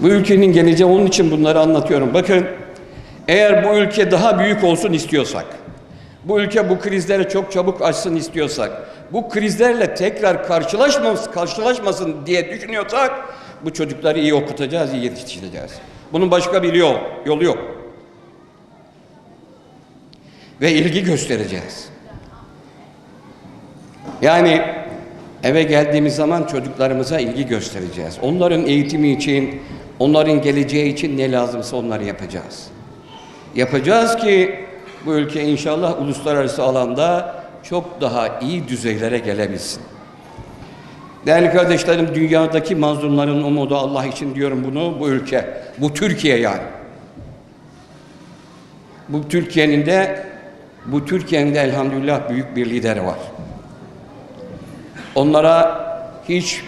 Bu ülkenin geleceği onun için bunları anlatıyorum. Bakın eğer bu ülke daha büyük olsun istiyorsak, bu ülke bu krizlere çok çabuk açsın istiyorsak, bu krizlerle tekrar karşılaşmasın, karşılaşmasın diye düşünüyorsak bu çocukları iyi okutacağız, iyi yetiştireceğiz. Bunun başka bir yol, yolu yok. Ve ilgi göstereceğiz. Yani eve geldiğimiz zaman çocuklarımıza ilgi göstereceğiz. Onların eğitimi için, onların geleceği için ne lazımsa onları yapacağız. Yapacağız ki bu ülke inşallah uluslararası alanda çok daha iyi düzeylere gelebilsin. Değerli kardeşlerim, dünyadaki mazlumların umudu Allah için diyorum bunu, bu ülke, bu Türkiye yani. Bu Türkiye'nin de, bu Türkiye'nin de elhamdülillah büyük bir lideri var. Onlara hiç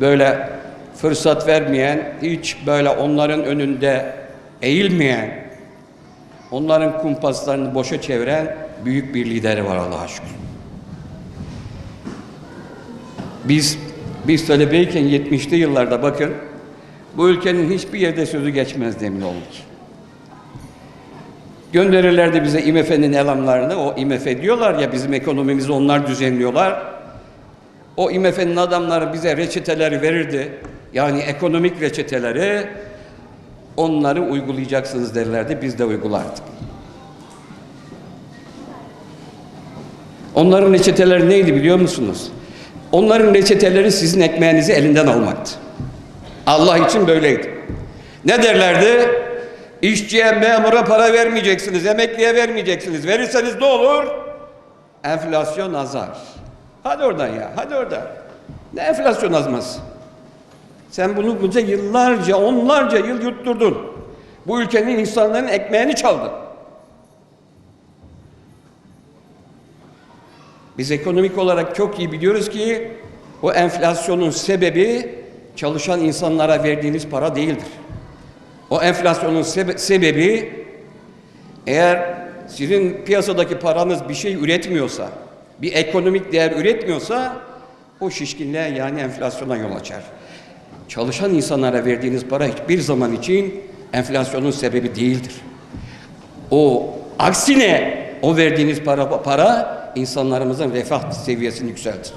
böyle fırsat vermeyen, hiç böyle onların önünde eğilmeyen, onların kumpaslarını boşa çeviren büyük bir lideri var Allah'a şükür. Biz biz talebeyken 70'li yıllarda bakın bu ülkenin hiçbir yerde sözü geçmez emin olun ki. Gönderirlerdi bize IMF'nin elamlarını. O IMF diyorlar ya bizim ekonomimizi onlar düzenliyorlar. O IMF'nin adamları bize reçeteleri verirdi. Yani ekonomik reçeteleri onları uygulayacaksınız derlerdi. Biz de uygulardık. Onların reçeteleri neydi biliyor musunuz? Onların reçeteleri sizin ekmeğinizi elinden almaktı. Allah için böyleydi. Ne derlerdi? İşçiye, memura para vermeyeceksiniz, emekliye vermeyeceksiniz. Verirseniz ne olur? Enflasyon azar. Hadi oradan ya, hadi oradan. Ne enflasyon azması? Sen bunu bize yıllarca, onlarca yıl yutturdun. Bu ülkenin insanların ekmeğini çaldın. Biz ekonomik olarak çok iyi biliyoruz ki o enflasyonun sebebi çalışan insanlara verdiğiniz para değildir. O enflasyonun sebe- sebebi eğer sizin piyasadaki paranız bir şey üretmiyorsa, bir ekonomik değer üretmiyorsa o şişkinliğe yani enflasyona yol açar. Çalışan insanlara verdiğiniz para hiçbir zaman için enflasyonun sebebi değildir. O aksine o verdiğiniz para para insanlarımızın refah seviyesini yükseltir.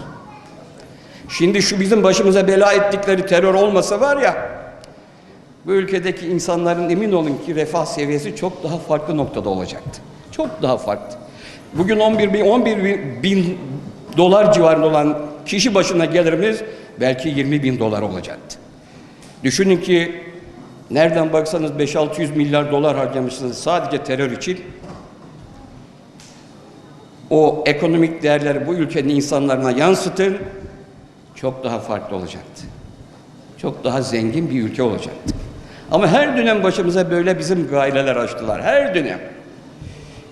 Şimdi şu bizim başımıza bela ettikleri terör olmasa var ya bu ülkedeki insanların emin olun ki refah seviyesi çok daha farklı noktada olacaktı. Çok daha farklı. Bugün 11 bin, 11 bin, bin dolar civarında olan kişi başına gelirimiz belki 20 bin dolar olacaktı. Düşünün ki nereden baksanız 5-600 milyar dolar harcamışsınız sadece terör için. O ekonomik değerleri bu ülkenin insanlarına yansıtın çok daha farklı olacaktı. Çok daha zengin bir ülke olacaktı. Ama her dönem başımıza böyle bizim gaileler açtılar. Her dönem.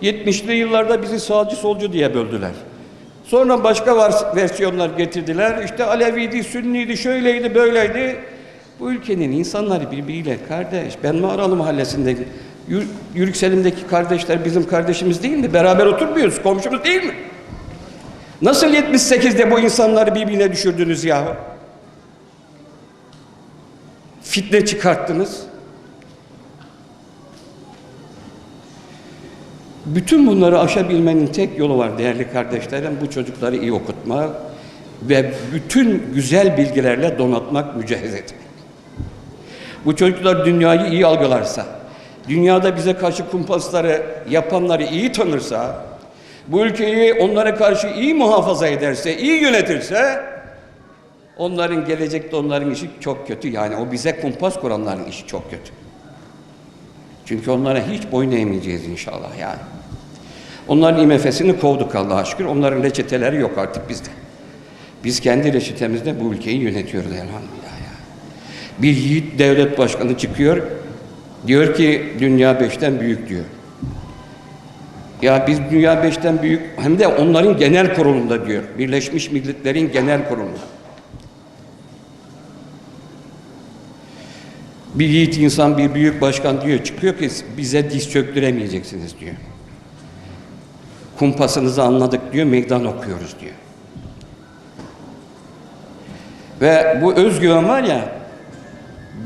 70'li yıllarda bizi sağcı solcu diye böldüler. Sonra başka versiyonlar getirdiler. İşte Aleviydi, Sünniydi, şöyleydi, böyleydi. Bu ülkenin insanları birbiriyle kardeş. Ben Mağaralı Mahallesi'nde Yür- Yürükselim'deki kardeşler bizim kardeşimiz değil mi? Beraber oturmuyoruz. Komşumuz değil mi? Nasıl 78'de bu insanları birbirine düşürdünüz yahu? Fitne çıkarttınız. Bütün bunları aşabilmenin tek yolu var değerli kardeşlerim. Bu çocukları iyi okutmak ve bütün güzel bilgilerle donatmak, mücehhez etmek. Bu çocuklar dünyayı iyi algılarsa, dünyada bize karşı kumpasları yapanları iyi tanırsa, bu ülkeyi onlara karşı iyi muhafaza ederse, iyi yönetirse, onların gelecekte onların işi çok kötü. Yani o bize kumpas kuranların işi çok kötü. Çünkü onlara hiç boyun eğmeyeceğiz inşallah yani. Onların IMF'sini kovduk Allah'a şükür. Onların reçeteleri yok artık bizde. Biz kendi reçetemizle bu ülkeyi yönetiyoruz elhamdülillah ya. Bir yiğit devlet başkanı çıkıyor. Diyor ki dünya beşten büyük diyor. Ya biz dünya beşten büyük hem de onların genel kurulunda diyor. Birleşmiş Milletler'in genel kurulunda. Bir yiğit insan, bir büyük başkan diyor, çıkıyor ki bize diz çöktüremeyeceksiniz diyor. Kumpasınızı anladık diyor, meydan okuyoruz diyor. Ve bu özgüven var ya,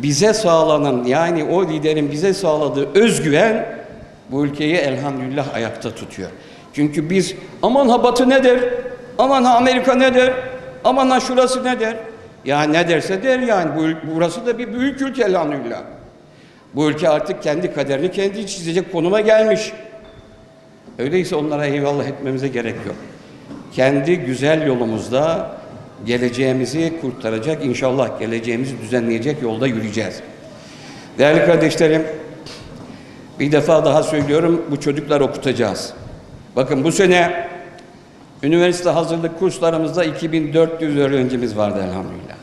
bize sağlanan yani o liderin bize sağladığı özgüven bu ülkeyi elhamdülillah ayakta tutuyor. Çünkü biz aman ha batı ne der? Aman ha Amerika ne der? Aman ha şurası ne der? Ya ne derse der yani bu, burası da bir büyük ülke elhamdülillah. Bu ülke artık kendi kaderini kendi çizecek konuma gelmiş. Öyleyse onlara eyvallah etmemize gerek yok. Kendi güzel yolumuzda geleceğimizi kurtaracak, inşallah geleceğimizi düzenleyecek yolda yürüyeceğiz. Değerli kardeşlerim, bir defa daha söylüyorum, bu çocukları okutacağız. Bakın bu sene üniversite hazırlık kurslarımızda 2400 öğrencimiz vardı elhamdülillah.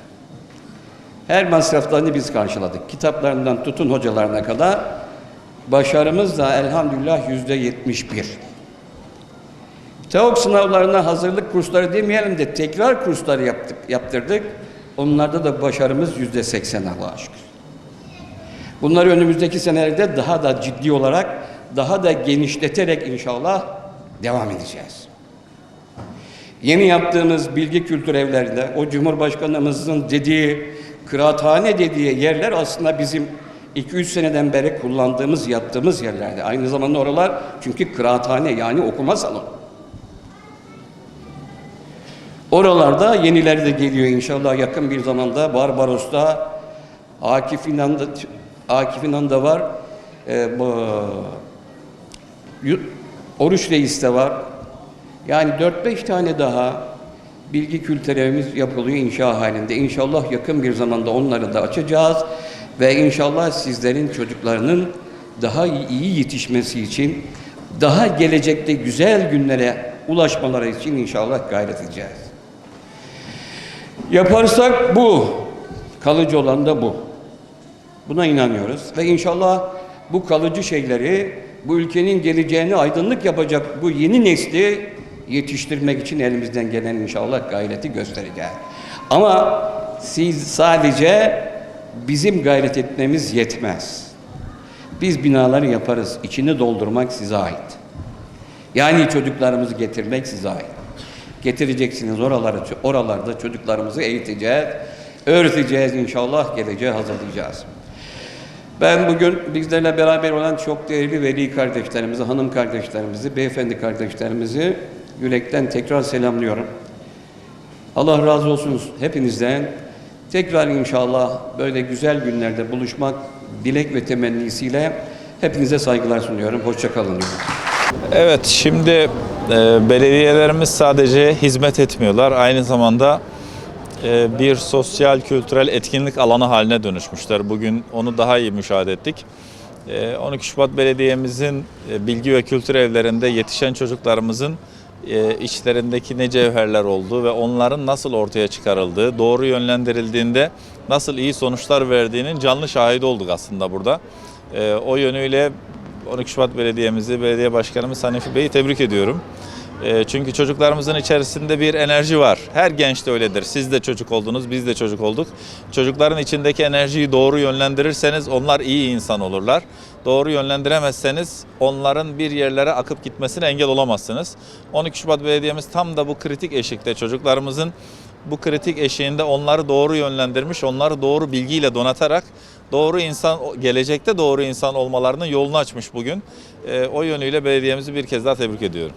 Her masraflarını biz karşıladık. Kitaplarından tutun hocalarına kadar başarımız da elhamdülillah yüzde 71. TEOK sınavlarına hazırlık kursları demeyelim de tekrar kursları yaptık, yaptırdık. Onlarda da başarımız yüzde 80 Allah'a şükür. Bunları önümüzdeki senelerde daha da ciddi olarak, daha da genişleterek inşallah devam edeceğiz. Yeni yaptığımız bilgi kültür evlerinde o Cumhurbaşkanımızın dediği, kıraathane dediği yerler aslında bizim 2-3 seneden beri kullandığımız, yaptığımız yerlerdi. Aynı zamanda oralar çünkü kıraathane yani okuma salonu. Oralarda yenileri de geliyor inşallah yakın bir zamanda. Barbaros'ta, Akif İnan'da, Akif İnan'da var. Ee, bu, Oruç Reis'te var. Yani 4-5 tane daha bilgi kültür evimiz yapılıyor inşa halinde. İnşallah yakın bir zamanda onları da açacağız ve inşallah sizlerin çocuklarının daha iyi yetişmesi için, daha gelecekte güzel günlere ulaşmaları için inşallah gayret edeceğiz. Yaparsak bu, kalıcı olan da bu. Buna inanıyoruz ve inşallah bu kalıcı şeyleri bu ülkenin geleceğini aydınlık yapacak bu yeni nesli yetiştirmek için elimizden gelen inşallah gayreti göstereceğiz. Ama siz sadece bizim gayret etmemiz yetmez. Biz binaları yaparız. içini doldurmak size ait. Yani çocuklarımızı getirmek size ait. Getireceksiniz oraları, oralarda çocuklarımızı eğiteceğiz, öğreteceğiz inşallah geleceğe hazırlayacağız. Ben bugün bizlerle beraber olan çok değerli veli kardeşlerimizi, hanım kardeşlerimizi, beyefendi kardeşlerimizi yürekten tekrar selamlıyorum. Allah razı olsun hepinizden. Tekrar inşallah böyle güzel günlerde buluşmak dilek ve temennisiyle hepinize saygılar sunuyorum. Hoşçakalın. Evet, şimdi e, belediyelerimiz sadece hizmet etmiyorlar. Aynı zamanda e, bir sosyal kültürel etkinlik alanı haline dönüşmüşler. Bugün onu daha iyi müşahede ettik. E, 12 Şubat Belediye'mizin e, bilgi ve kültür evlerinde yetişen çocuklarımızın e, içlerindeki ne cevherler olduğu ve onların nasıl ortaya çıkarıldığı, doğru yönlendirildiğinde nasıl iyi sonuçlar verdiğinin canlı şahidi olduk aslında burada. E, o yönüyle 12 Şubat Belediye'mizi, belediye başkanımız Hanefi Bey'i tebrik ediyorum. E, Çünkü çocuklarımızın içerisinde bir enerji var. Her genç de öyledir. Siz de çocuk oldunuz, biz de çocuk olduk. Çocukların içindeki enerjiyi doğru yönlendirirseniz onlar iyi insan olurlar. Doğru yönlendiremezseniz onların bir yerlere akıp gitmesine engel olamazsınız. 12 Şubat Belediye'miz tam da bu kritik eşikte çocuklarımızın bu kritik eşiğinde onları doğru yönlendirmiş, onları doğru bilgiyle donatarak doğru insan gelecekte doğru insan olmalarının yolunu açmış bugün. E, o yönüyle belediyemizi bir kez daha tebrik ediyorum.